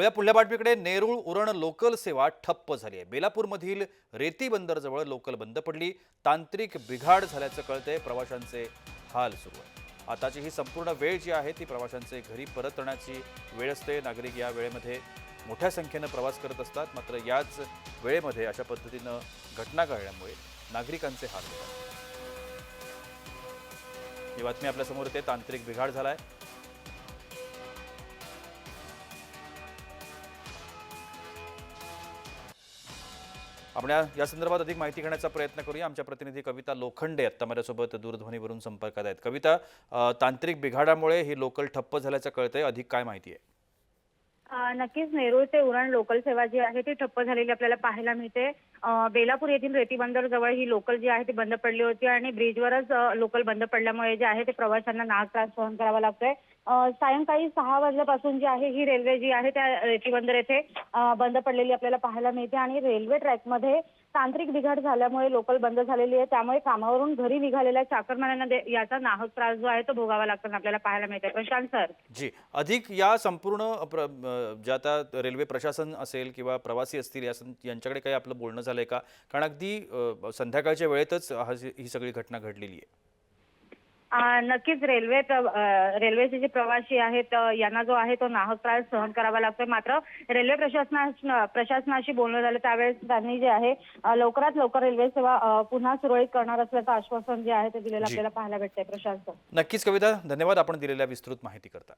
वळूया पुढल्या बातमीकडे नेरूळ उरण लोकल सेवा ठप्प झाली आहे. बेलापूरमधील रेती बंदरजवळ लोकल बंद पडली. तांत्रिक बिघाड झाल्याचं कळतंय. प्रवाशांचे हाल सुरू आहे आताची ही संपूर्ण वेळ जी आहे ती प्रवाशांचे घरी परतण्याची वेळ असते. नागरिक या वेळेमध्ये मोठ्या संख्येनं प्रवास करत असतात. मात्र याच वेळेमध्ये अशा पद्धतीनं घटना घडल्यामुळे नागरिकांचे हाल होतात. ही बातमी आपल्यासमोर येते. तांत्रिक बिघाड झालाय. आपण या- संदर्भात अधिक माहिती घेण्याचा प्रयत्न करूया. आमच्या प्रतिनिधी कविता लोखंडे आता माझ्यासोबत दूरध्वनीवरून संपर्कात आहेत. कविता तांत्रिक बिघाडामुळे ही लोकल ठप्प झाल्याचं कळतंय. अधिक काय माहिती आहे? नक्कीच नेरूळ ते उरण लोकल सेवा जी आहे ती ठप्प झालेली आपल्याला पाहायला मिळते. बेलापूर येथील रेती बंदर जवळ ही लोकल जी आहे ती बंद पडली होती आणि ब्रिजवरच लोकल बंद पडल्यामुळे जे आहे ते प्रवाशांना नाग त्रास सहन करावा लागतोय. सायंकाळी सहा वाजल्यापासून जी आहे ही रेल्वे जी आहे त्या रेती बंदर येथे बंद पडलेली आपल्याला पाहायला मिळते आणि रेल्वे ट्रॅकमध्ये तांत्रिक बिघाड झाल्यामुळे लोकल बंद झालेली आहे. त्यामुळे कामावरून घरी निघालेल्या चाकरमान्यांना याचा नाहक त्रास जो आहे तो भोगावा लागतो आपल्याला पाहायला मिळते प्रशांत सर. जी अधिक या संपूर्ण ज्या आता रेल्वे प्रशासन असेल किंवा प्रवासी असतील यांच्याकडे काही आपलं बोलणं झालंय का? कारण अगदी संध्याकाळच्या वेळेतच हा सगळी घटना घडलेली आहे. नक्कीच रेल्वे रेल्वेचे जे प्रवासी आहेत यांना जो आहे तो नाहक त्रास सहन करावा लागतोय. मात्र रेल्वे प्रशासना प्रशासनाशी बोलणं झालं त्यावेळेस त्यांनी जे आहे लवकरात लवकर रेल्वे सेवा पुन्हा सुरळीत करणार असल्याचं आश्वासन जे आहे ते दिलेलं. आपल्याला पाहायला भेटतंय प्रशासन. नक्कीच कविता धन्यवाद आपण दिलेल्या विस्तृत माहिती करता